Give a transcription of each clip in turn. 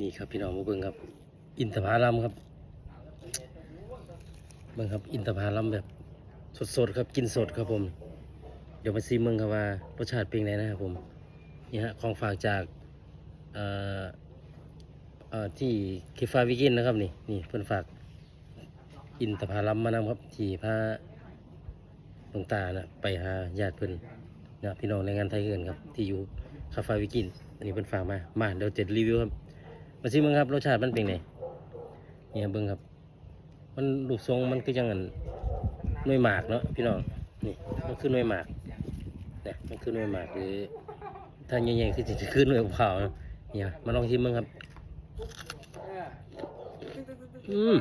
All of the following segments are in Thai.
นี่ครับพี่น้องมาเบิ่งครับ อินทผลัมครับเบิ่งครับ อินทผลัมแบบสดๆครับกินสดครับผม เดี๋ยวมาซีเมืองครับว่ารสชาติเป็นไงนะครับผมนี่ฮะของฝากจากเอ่อเอ่อที่เคฟาวิกินนะครับนี่นี่เพิ่อนฝาก อินทผลัมมานำครับที่พาหลวงตานะไปหาญาติเพิ่อนนะพี่น้องในงานไทยเกินครับ ที่อยู่คาฟาวิกินอันนี้เพิ่อนฝากมามาเดี๋ยวจะรีวิวครับ มาชิมเบิ่งครับรสชาติมันเป็นไงเนี่ยเบิ่งครับ มันรูปทรงมันคือจังอันน่วยหมากเนาะพี่น้องนี่มันคือน่วยหมากเนี่ยมันคือน่วยหมากหรือถ้าใหญ่ๆคือจะคือหน่วยเผาเนาะเนี่ยมาลองชิมเบิ่งครับอืม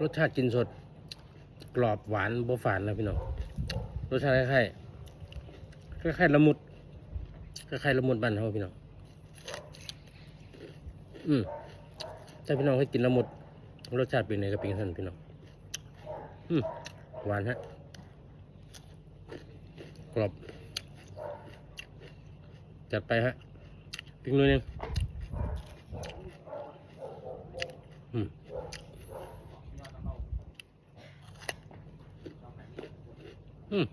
รสชาติกินสด กรอบหวานบ่ฝานนะพี่น้องรสชาติคล้ายๆคล้ายๆละมุด คล้ายๆละมุดบ้านเขาพี่น้อง อืมถ้าพี่น้องให้กินละมุดรสชาติเป็นไงก็เป็นท่านพี่น้อง อืมหวานฮะ กรอบ จัดไปฮะปิ้งนู่นนึงอืมอืม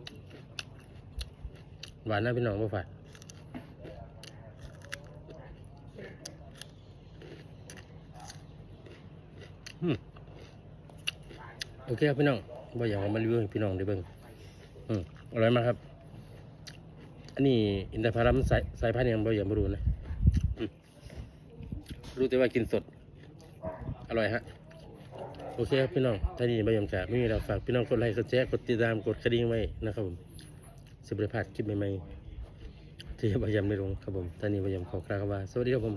หวานนะพี่น้องบ่ฝาด โอเคครับพี่น้องบ่อยากเอามารีวิวให้พี่น้องได้เบิ่งอืมอร่อยมากครับ อันนี้อินทผลัมสายสายพันธุ์หยังบ่อยากมารู้นะรู้แต่ว่ากินสด อร่อยฮะ โอเคครับพี่น้องท่านี้บ่ยอมจากไม่มีเราฝากพี่น้องกดไลค์กดแชร์กดติดตามกดกระดิ่งไว้นะครับผมสิบริพลาดคลิปใหม่ๆที่บ่ยอมไม่ลงครับผมท่านี้บ่ยอมขอกล่าวว่า สวัสดีครับผม